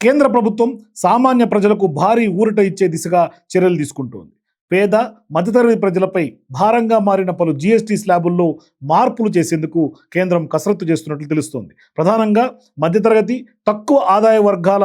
కేంద్ర ప్రభుత్వం సామాన్య ప్రజలకు భారీ ఊరట ఇచ్చే దిశగా చర్యలు తీసుకుంటోంది. పేద మధ్యతరగతి ప్రజలపై భారంగా మారిన పలు జీఎస్టీ స్లాబుల్లో మార్పులు చేసేందుకు కేంద్రం కసరత్తు చేస్తున్నట్లు తెలుస్తోంది. ప్రధానంగా మధ్యతరగతి తక్కువ ఆదాయ వర్గాల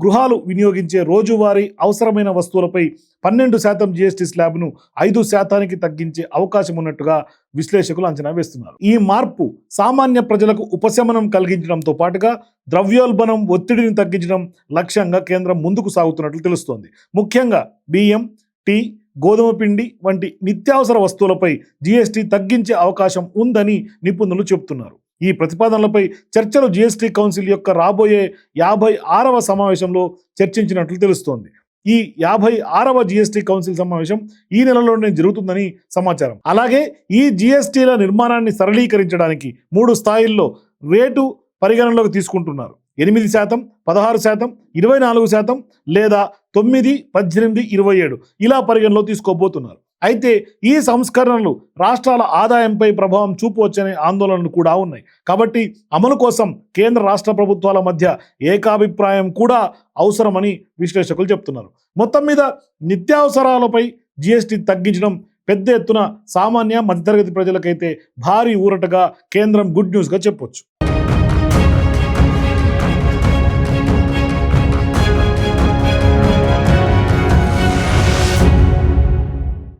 గృహాలు వినియోగించే రోజువారీ అవసరమైన వస్తువులపై పన్నెండు శాతం జీఎస్టీ స్లాబ్ను ఐదు శాతానికి తగ్గించే అవకాశం ఉన్నట్టుగా విశ్లేషకులు అంచనా వేస్తున్నారు. ఈ మార్పు సామాన్య ప్రజలకు ఉపశమనం కలిగించడంతో పాటుగా ద్రవ్యోల్బణం ఒత్తిడిని తగ్గించడం లక్ష్యంగా కేంద్రం ముందుకు సాగుతున్నట్లు తెలుస్తోంది. ముఖ్యంగా బియ్యం టీ గోధుమ పిండి వంటి నిత్యావసర వస్తువులపై జీఎస్టీ తగ్గించే అవకాశం ఉందని నిపుణులు చెబుతున్నారు. ఈ ప్రతిపాదనలపై చర్చలు జీఎస్టీ కౌన్సిల్ యొక్క రాబోయే యాభై ఆరవ సమావేశంలో చర్చించినట్లు తెలుస్తోంది. ఈ యాభై ఆరవ జీఎస్టీ కౌన్సిల్ సమావేశం ఈ నెలలోనే జరుగుతుందని సమాచారం. అలాగే ఈ జీఎస్టీల నిర్మాణాన్ని సరళీకరించడానికి మూడు స్థాయిల్లో రేటు పరిగణనలోకి తీసుకుంటున్నారు. ఎనిమిది శాతం పదహారు శాతం ఇరవై నాలుగు శాతం లేదా తొమ్మిది పద్దెనిమిది ఇరవై ఏడు ఇలా పరిగణలో తీసుకోబోతున్నారు. అయితే ఈ సంస్కరణలు రాష్ట్రాల ఆదాయంపై ప్రభావం చూపవచ్చనే ఆందోళనలు కూడా ఉన్నాయి. కాబట్టి అమలు కోసం కేంద్ర రాష్ట్ర ప్రభుత్వాల మధ్య ఏకాభిప్రాయం కూడా అవసరమని విశ్లేషకులు చెప్తున్నారు. మొత్తం మీద నిత్యావసరాలపై జిఎస్టీ తగ్గించడం పెద్ద ఎత్తున సామాన్య మధ్యతరగతి ప్రజలకైతే భారీ ఊరటగా కేంద్రం గుడ్ న్యూస్గా చెప్పొచ్చు.